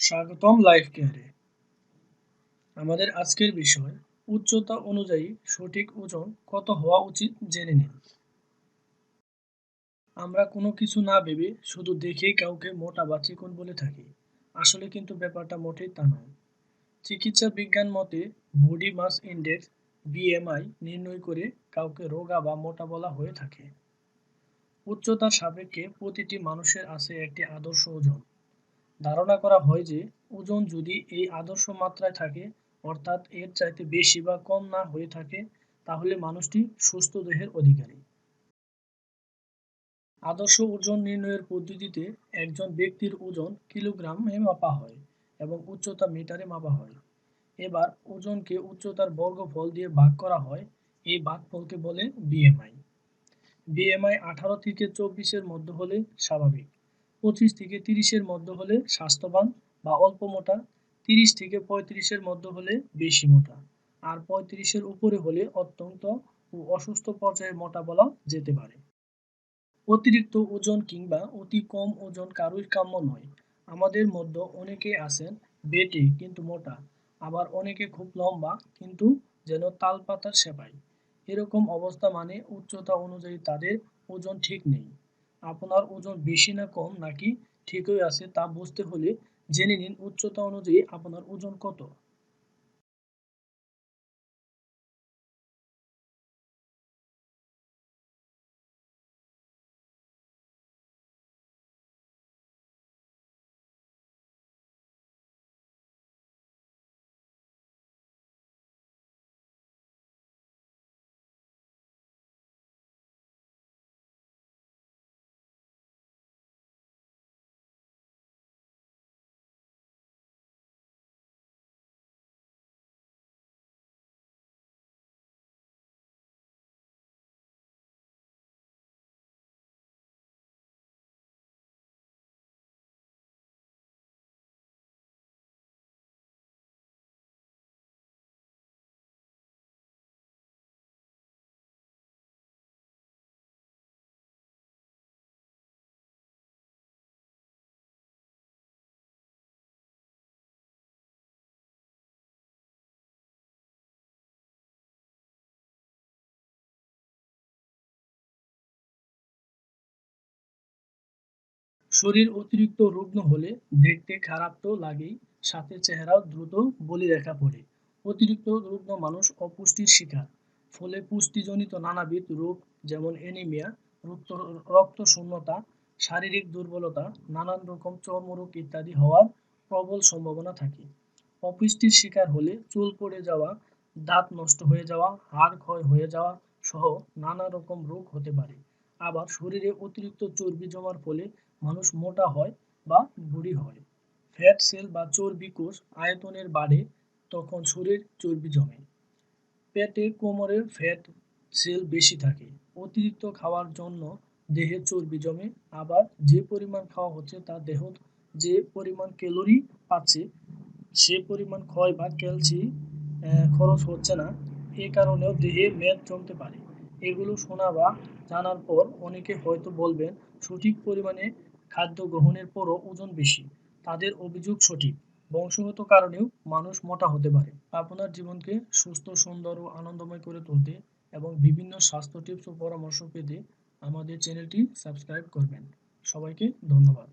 স্বাগতম লাইফ কেয়ারে। আমাদের আজকের বিষয়, উচ্চতা অনুযায়ী সঠিক ওজন কত হওয়া উচিত জেনে নিন। আমরা কোনো কিছু না ভেবে শুধু দেখেই কাউকে মোটা বা চিকন বলে থাকি। আসলে কিন্তু ব্যাপারটা মোটেই তা নয়। চিকিৎসা বিজ্ঞান মতে বডি মাস ইন্ডেক্স বিএমআই নির্ণয় করে কাউকে রোগা বা মোটা বলা হয়ে থাকে। উচ্চতার সাপেক্ষে প্রতিটি মানুষের আছে একটি আদর্শ ওজন। ধারণা করা হয় যে ওজন যদি এই আদর্শ মাত্রায় থাকে, অর্থাৎ এর চাইতে বেশি বা কম না হয়ে থাকে, তাহলে মানুষটি সুস্থ দেহের অধিকারী। আদর্শ ওজন নির্ণয়ের পদ্ধতিতে একজন ব্যক্তির ওজন কিলোগ্রামে মাপা হয় এবং উচ্চতা মিটারে মাপা হয়। এবার ওজনকে উচ্চতার বর্গফল দিয়ে ভাগ করা হয়, এই ভাগফলকে বলে বিএমআই বিএমআই আঠারো থেকে চব্বিশের মধ্যে হলে স্বাভাবিক। পঁচিশ থেকে তিরিশের মধ্যে হলে স্বাস্থ্যবান বা অল্প মোটা, তিরিশ থেকে পঁয়ত্রিশের মধ্যে হলে বেশি মোটা আর পঁয়ত্রিশের উপরে হলে অত্যন্ত ও অসুস্থ পর্যায়ে মোটা বলা যেতে পারে। অতিরিক্ত ওজন কিংবা অতি কম ওজন কারোই কাম্য নয়। আমাদের মধ্যে অনেকে আছেন বেটে কিন্তু মোটা, আবার অনেকে খুব লম্বা কিন্তু যেন তালপাতার সেপাই। এরকম অবস্থা মানে উচ্চতা অনুযায়ী তাদের ওজন ঠিক নেই। আপনার ওজন বেশি না কম নাকি ঠিকই আছে তা বুঝতে হলে জেনে নিন উচ্চতা অনুযায়ী আপনার ওজন কত। শরীর অতিরিক্ত রুগ্ন হলে দেখতে খারাপ তো লাগেই, সাথে চেহারাও দ্রুত বলিরেখা পড়ে। অতিরিক্ত রুগ্ন মানুষ অপুষ্টির শিকার। ফলে পুষ্টিজনিত নানাবিধ রোগ যেমন অ্যানিমিয়া রক্ত শূন্যতা শারীরিক দুর্বলতা, নানান রকম চর্মরোগ ইত্যাদি হওয়ার প্রবল সম্ভাবনা থাকে। অপুষ্টির শিকার হলে চুল পড়ে যাওয়া, দাঁত নষ্ট হয়ে যাওয়া, হাড় ক্ষয় হয়ে যাওয়া সহ নানা রকম রোগ হতে পারে। আবার শরীরে অতিরিক্ত চর্বি জমার ফলে মানুষ মোটা হয় বা বুড়ি হয়। ফ্যাট সেল বা চর্বি কোষ আয়তনের বাড়ে তখন শরীর চর্বি জমে। পেটে কোমরের ফ্যাট সেল বেশি থাকে। অতিরিক্ত খাওয়ার জন্য দেহে চর্বি জমে। আবার যে পরিমাণ খাওয়া হচ্ছে তা দেহ যে পরিমাণ ক্যালোরি পাচ্ছে, সে পরিমাণ ক্ষয় বা ক্যালসি খরচ হচ্ছে না। এ কারণেও দেহে মেদ জমতে পারে। এগুলো শোনা বা জানার পর অনেকে হয়তো বলবেন, সঠিক পরিমাণে খাদ্য গ্রহণের পরও ওজন বেশি। তাদের অভিযোগ সঠিক। বংশগত কারণেও মানুষ মোটা হতে পারে। আপনার জীবনকে সুস্থ, সুন্দর ও আনন্দময় করে তুলতে এবং বিভিন্ন স্বাস্থ্য টিপস ও পরামর্শ পেতে আমাদের চ্যানেলটি সাবস্ক্রাইব করবেন। সবাইকে ধন্যবাদ।